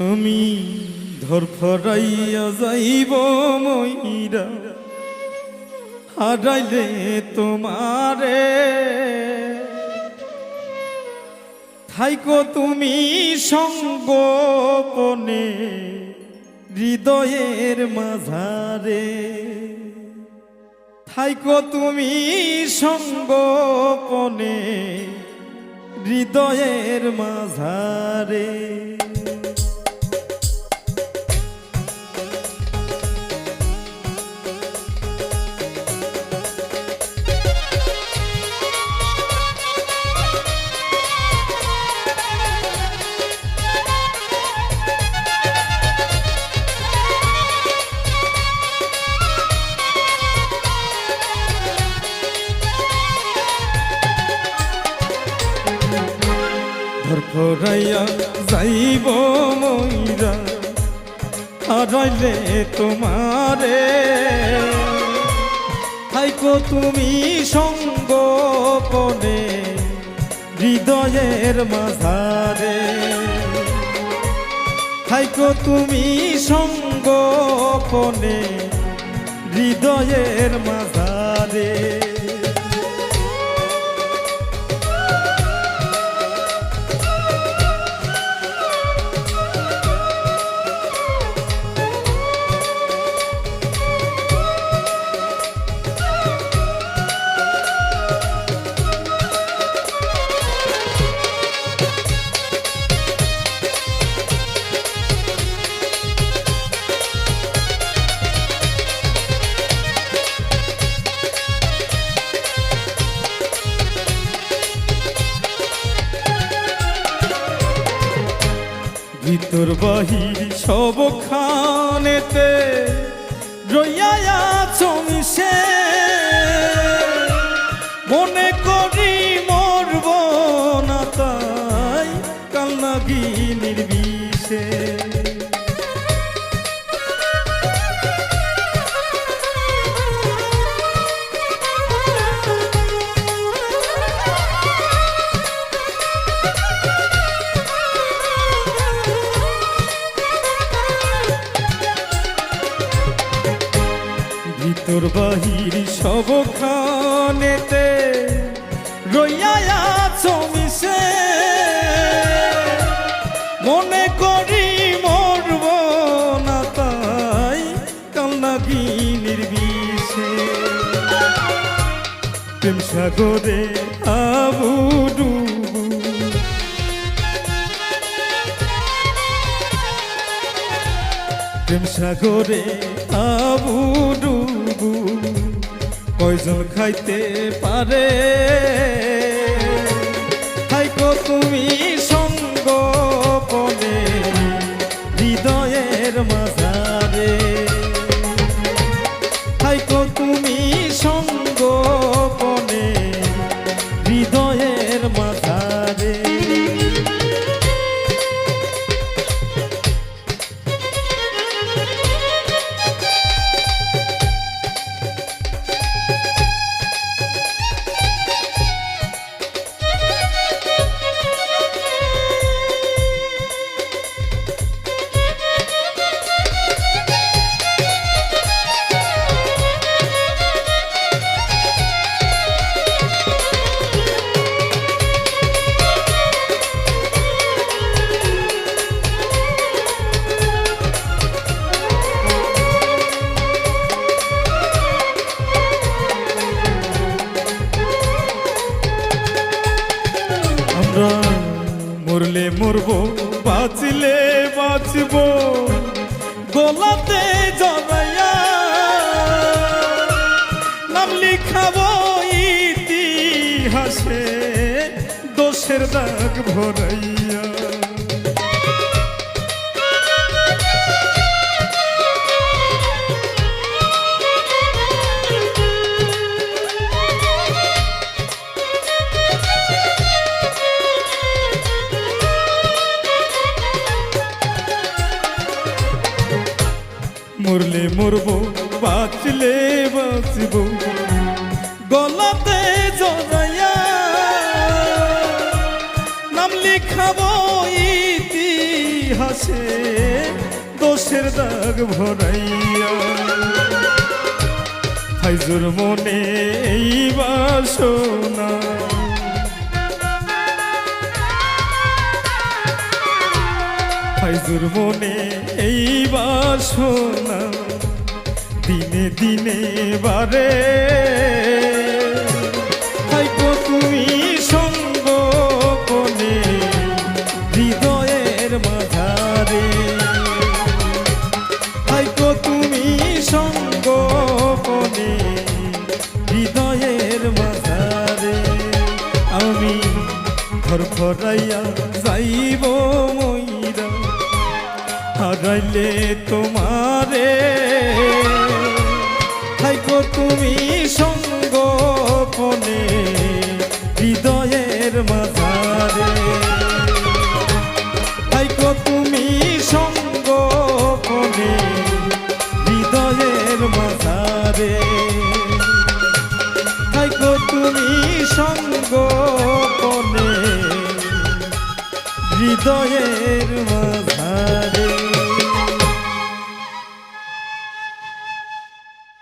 আমি ধরফরাইয়া যাইব ময়রা। হারাইলে তোমারে। থাইকো তুমি সঙ্গোপনে হৃদয়ের মাঝারে। থাইকো তুমি সঙ্গোপনে হৃদয়ের মাঝারে। ধরফরাইয়া যাইব ময়রা। হারাইলে তোমারে। থাইকো তুমি সঙ্গোপনে হৃদয়ের মাঝারে। থাইকো তুমি সঙ্গোপনে হৃদয়ের মাঝারে। ভিতর বাহির সব খানেতে রইয়া আছো মনে করি মরব না তাই কান্নাগি নির্বিষে ভিতর বাহির সব খানেতে রইয়া আছো মিশে। মনে করি মরব না তাই কান্নাগি নির্বিষে প্রেম সাগরে আবু ডুবু। প্রেম সাগরে আবু ডুবু কয়জন খাইতে পারে? মরলে মরব বাঁচলে বাঁচব। গোলাতে জনাইয়া নাম লিখাব ইতিহাসে দোষের দাগ ভরাইয়া। মরলে মরব, বাঁচলে বাঁচব। গলাতে জড়াইয়া নাম লিখাবো ইতিহাস, দোষের দাগ ভরাইয়া। ফাইজুর মনে এই বাসনা। ফাইজুর মনে বাসনা দিনে দিনে বারে। হাইকো তুমি হৃদয়ের মাঝারে। তুমি হৃদয়ের মাঝারে। আমি যাইব হারাইলে তোমারে। হাইকো তুমি সঙ্গ পনে হৃদয়ের মাঝারে। হাইকো তুমি সঙ্গ পনে হৃদয়ের মাঝারে। হাইকো তুমি সঙ্গ পনে হৃদয়ের মা